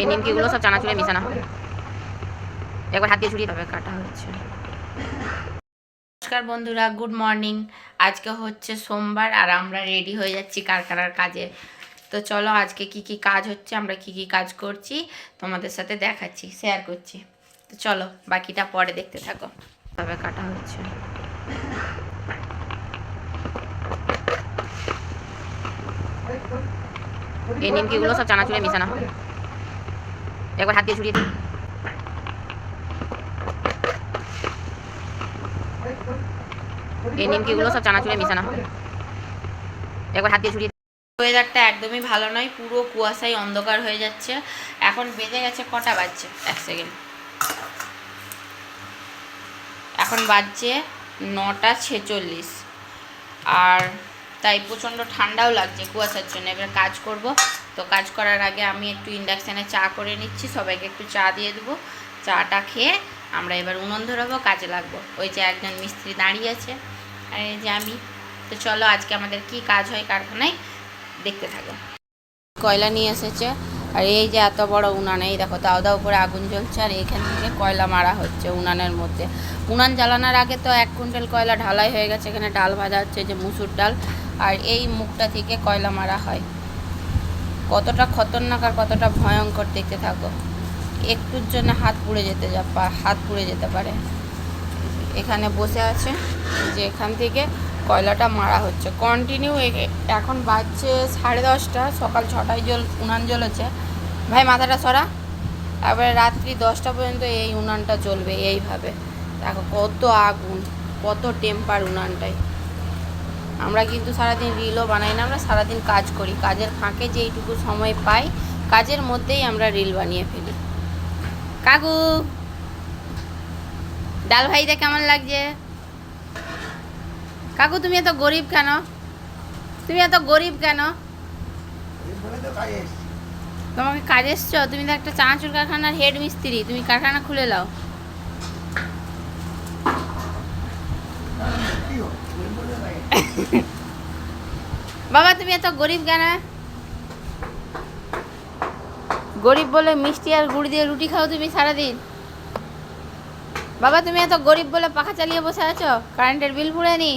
এই নিমকিগুলো সব চানাচুরে মিশানো হবে। একবার হাত দিয়ে ছুরিয়ে তবে কাটা হচ্ছে। নমস্কার বন্ধুরা, গুড মর্নিং। আজকে হচ্ছে সোমবার আর আমরা রেডি হয়ে যাচ্ছি কারখানার কাজে। তো চলো আজকে কি কি কাজ হচ্ছে, আমরা কি কি কাজ করছি তোমাদের সাথে দেখাচ্ছি শেয়ার করছি। তো চলো, বাকিটা পরে দেখতে থাকো। তবে কাটা হচ্ছে। এই নিমকিগুলো সব চানাচুরে মিশানো হবে। একবার হাত দিয়ে এই নিমকিগুলো সব চানাচুরে মিশানো। একবার হাত দিয়ে ছুরিয়ে ওয়েদারটা একদমই ভালো নয়, পুরো কুয়াশায় অন্ধকার হয়ে যাচ্ছে। এখন বেজে গেছে কটা বাজছে? এক সেকেন্ড এখন বাজছে নটা ছেচল্লিশ। আর তাই প্রচণ্ড ঠান্ডাও লাগছে কুয়াশার জন্য। এবার কাজ করব। তো কাজ করার আগে আমি একটু ইন্ডাকশানে চা করে নিচ্ছি, সবাইকে একটু চা দিয়ে দেবো। চাটা খেয়ে আমরা এবার উনুন ধরাবো, কাজে লাগবো। ওই যে একজন মিস্ত্রি দাঁড়িয়ে আছে আর এই যে আমি। তো চলো আজকে আমাদের কি কাজ হয় কারখানায় দেখতে থাকো। কয়লা নিয়ে এসেছে, আর এই যে এত বড় উনান, এই দেখো দাও দাও করে আগুন জ্বলছে, আর এইখান থেকে কয়লা মারা হচ্ছে উনানের মধ্যে। উনান জ্বালানোর আগে তো এক কুইন্টাল কয়লা ঢালাই হয়ে গেছে, এখানে ডাল ভাজা হচ্ছে যে মুসুর ডাল, আর এই মুখটা থেকে কয়লা মারা হয়। কতটা খতরনাক আর কতটা ভয়ঙ্কর দেখতে থাকো। একটুর জন্য হাত পুড়ে যেতে যা হাত পুড়ে যেতে পারে। এখানে বসে আছে যে এখান থেকে কয়লাটা মারা হচ্ছে। কন্টিনিউ এখন বাজছে সাড়ে দশটা, সকাল ছটায় জল, উনান জ্বলেছে। ভাই, মাথাটা সরা। তারপরে রাত্রি দশটা পর্যন্ত এই উনানটা চলবে এইভাবে। দেখো কত আগুন, কত টেম্পার উনানটায় আমরা কিন্তু সারাদিন রিলও বানাই না, আমরা সারাদিন কাজ করি। কাজের ফাঁকে যেইটুকু সময় পাই, কাজের মধ্যেই আমরা রিল বানিয়ে ফেলি। কাকু ডাল ভাইটা কেমন লাগছে? কাকু, তুমি এত গরিব কেন? তুমি এত গরিব কেন? তোমাকে কাজ এসছো? তুমি তো একটা চানাচুর কারখানার হেড মিস্ত্রি, তুমি কারখানা খুলে নাও বাবা, তুমি এত গরিব কেন? গরিব বলে মিষ্টি আর গুড় দিয়ে রুটি খাও তুমি সারাদিন। বাবা, তুমি এত গরিব বলে পাখা চালিয়ে বসে আছো? কারেন্টের বিল পুড়ে নি